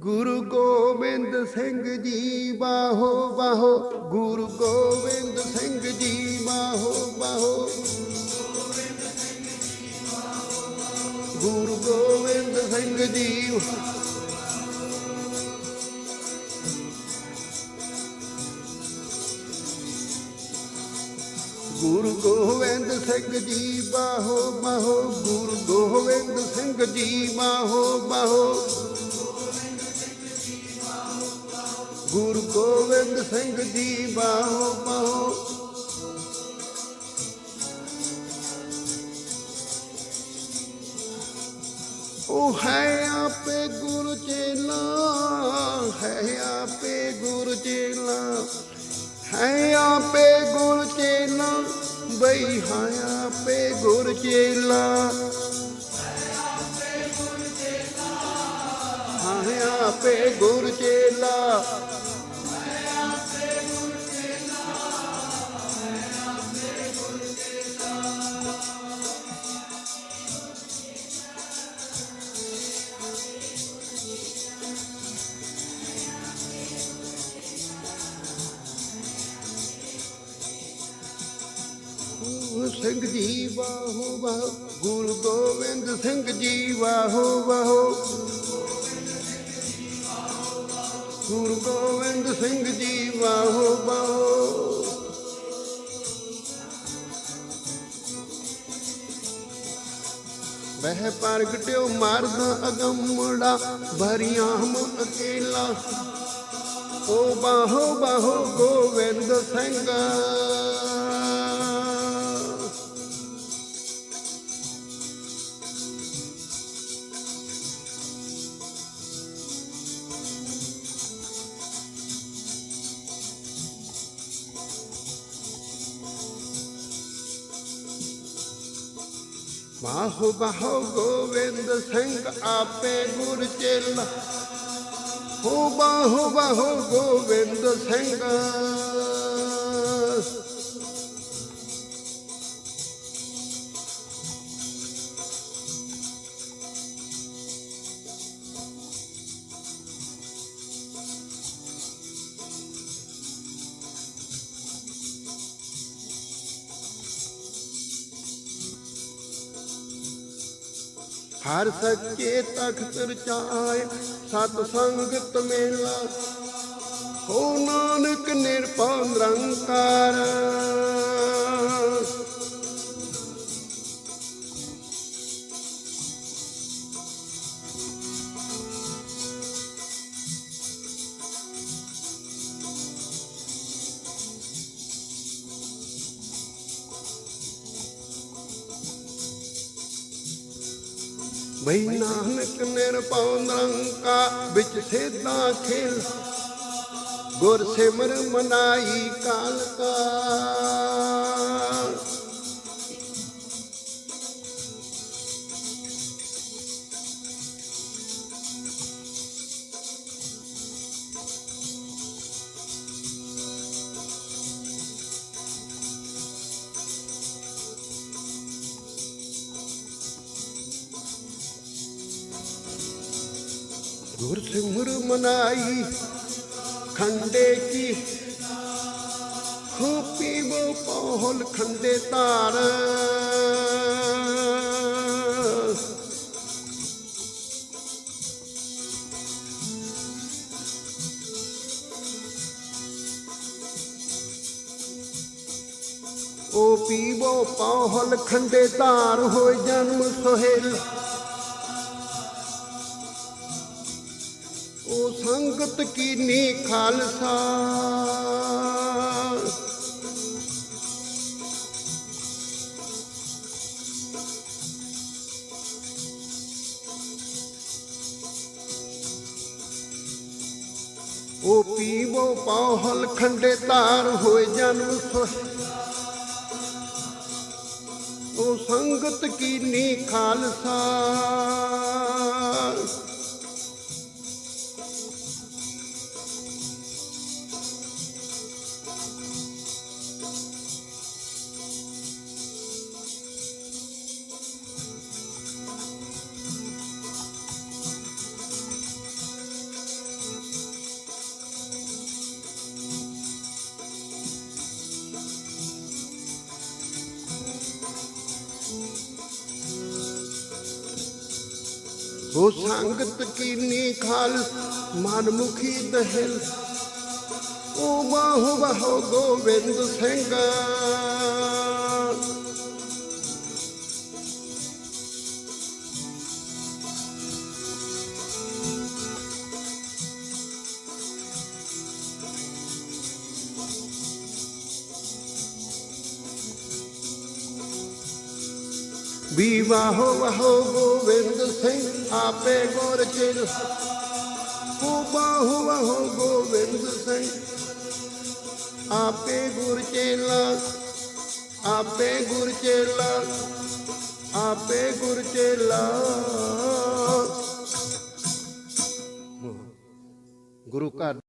ਗੁਰੂ ਗੋਬਿੰਦ ਸਿੰਘ ਜੀ ਬਾਹੋ ਬਾਹੋ ਗੁਰੂ ਗੋਬਿੰਦ ਸਿੰਘ ਜੀ ਬਾਹੋ ਬਾਹੋ ਗੁਰੂ ਗੋਬਿੰਦ ਸਿੰਘ ਜੀ। ਗੁਰੂ ਗੋਬਿੰਦ ਸਿੰਘ ਜੀ ਬਾਹੋ ਬਾਹੋ ਗੁਰੂ ਗੋਬਿੰਦ ਸਿੰਘ ਜੀ ਬਾਹੋ ਬਾਹੋ ਗੁਰੂ ਗੋਬਿੰਦ ਸਿੰਘ ਜੀ ਬਾਹੋ ਬਾਹੋ। ਉਹ ਹੈ ਆਪੇ ਗੁਰੂ ਚੇਲਾ, ਹੈ ਆਪੇ ਗੁਰੂ ਚੇਲਾ। ਹੈ ਆਪੇ ਗੁਰੂ ਚੇਲਾ, ਬਈ ਹੈ ਆਪੇ ਗੁਰੂ ਚੇਲਾ। ਹੈ ਆਪੇ ਗੁਰੂ ਚੇਲਾ। ਗੁਰੂ ਸਿੰਘ ਜੀ, ਵਾਹੋ ਵਾਹੋ। ਗੁਰੂ ਗੋਬਿੰਦ ਸਿੰਘ ਜੀ, ਵਾਹੋ ਵਾਹੋ। ਗੁਰੂ ਗੋਬਿੰਦ ਸਿੰਘ ਜੀ, ਵਾਹੋ ਵਾਹੋ। ਵਹਿ ਪ੍ਰਗਟਿਓ ਮਰਦ ਅਗੰਮੜਾ ਭਰੀਆਮ ਅਕੇਲਾ। ਓ ਬਾਹੋ ਬਾਹੋ ਗੋਬਿੰਦ ਸਿੰਘ। ਬਾਹੋ ਬਾਹੋ ਗੋਵਿੰਦ ਸਿੰਘ ਆਪੇ ਗੁਰ ਚੇਲਾ ਹੋ ਬਾਹੋ ਬਾਹੋ ਗੋਵਿੰਦ ਸਿੰਘ। ਹਰ ਸੱਚੇ ਤਖਤ ਰਚਾਏ ਸਤ ਸੰਗਤ ਮੇਲਾ। ਹੋ ਨਾਨਕ ਨਿਰਭਉ ਨਿਰੰਕਾਰ। ਬਈ ਨਾਨਕ ਨਿਰਭਉ ਨਿਰੰਕਾਰ ਵਿੱਚ ਸੇਧਾਂ ਖੇਲ। ਗੁਰ ਸਿਮਰ ਮਨਾਈ ਕਾਲ ਕਾ ਗੁਰ ਸਿਮਰ ਮਨਾਈ, ਖੰਡੇ ਕੀ? ਹੋ ਪੀਵੋ ਪਹੁਲ ਖੰਡੇ ਧਾਰ। ਓ ਪੀਵੋ ਪਹੁਲ ਖੰਡੇ ਧਾਰ, ਹੋਏ ਜਨਮ ਸੁਹੇਲ। ਓ ਕੀਨੀ ਖਾਲਸਾ। ਉਹ ਪੀਵੋ ਪਾਹਲ ਖੰਡੇ ਧਾਰ ਹੋਏ ਜਨਮ ਸੋ ਓ ਸੰਗਤ ਕੀਨੀ ਖਾਲਸਾ। ਹੋ ਸੰਗਤ ਕੀਨੀ ਖਾਲਸ ਮਨਮੁਖੀ ਦਹਿਲ। ਓ ਬਾਹੋ ਬਾਹੋ ਗੋਬਿੰਦ ਸਿੰਘ। ਵੀ ਵਾਹੋ ਵਾਹੋ ਗੋਬਿੰਦ ਸਿੰਘ ਆਪੇ ਗੁਰ ਚਿਰ ਓ ਬਾਹੋ ਵਾਹੋ ਗੋਬਿੰਦ ਸਿੰਘ। ਆਪੇ ਗੁਰ ਚੇਲਾ, ਆਪੇ ਗੁਰ ਚੇਲਾ, ਆਪੇ ਗੁਰ ਚੇਲਾ। ਗੁਰੂ ਘਰ